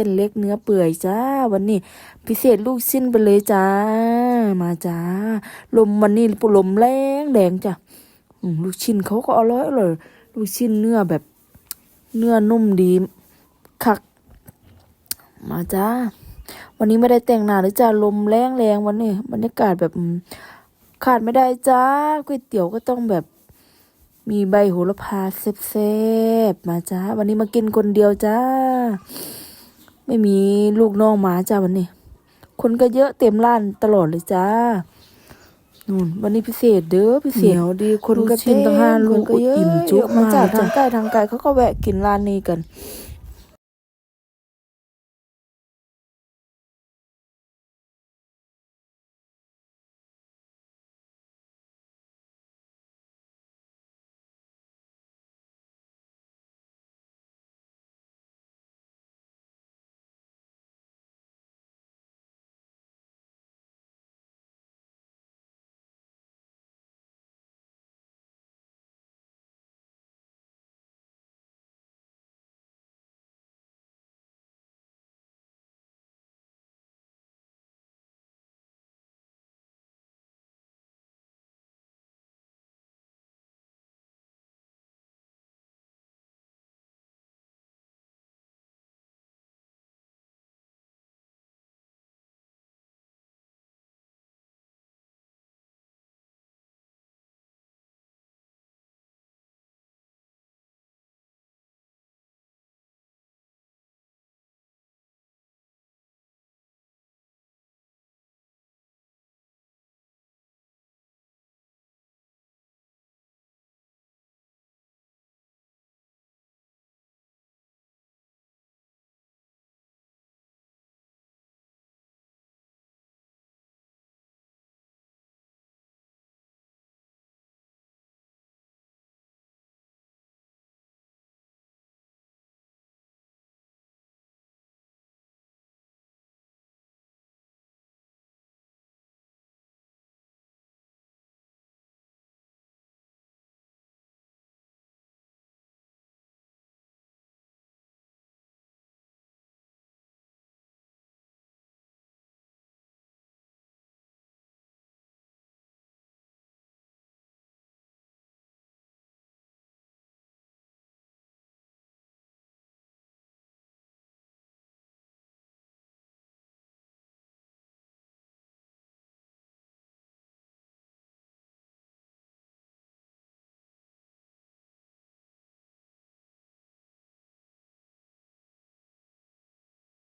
ส้นเล็กเนื้อเปื่อยจ้า วันนี้ พิเศษลูกชิ้นไปเลยจ้า มาจ้า ลมวันนี้ปุลมแรงแดงจ้ะลูกชิ้นเขาก็อร่อยอร่อยลูกชิ้นเนื้อแบบ เนื้อนุ่มดีคัก มาจ้า วันนี้ไม่ได้แต่งหน้าเลยจ้าลมแรงแรงวันนี้บรรยากาศแบบขาดไม่ได้จ้าก๋วยเตี๋ยวก็ต้องแบบ มีใบโหระพาแซ่บๆมาจ้า วันนี้มากินคนเดียวจ้า ไม่มีลูกน้องมาจ้าวันนี้ คนก็เยอะเต็มร้านตลอดเลยจ้านู่นวันนี้พิเศษเด้อพิเศษดีคนก็ลูกชิ้เต็นมตั้งห้าลูกคนก็เยอะอิ่มจุกมาจากมากจ้ะทางใกล้ทางไกลเขาก็แวะกินร้านนี้กันอ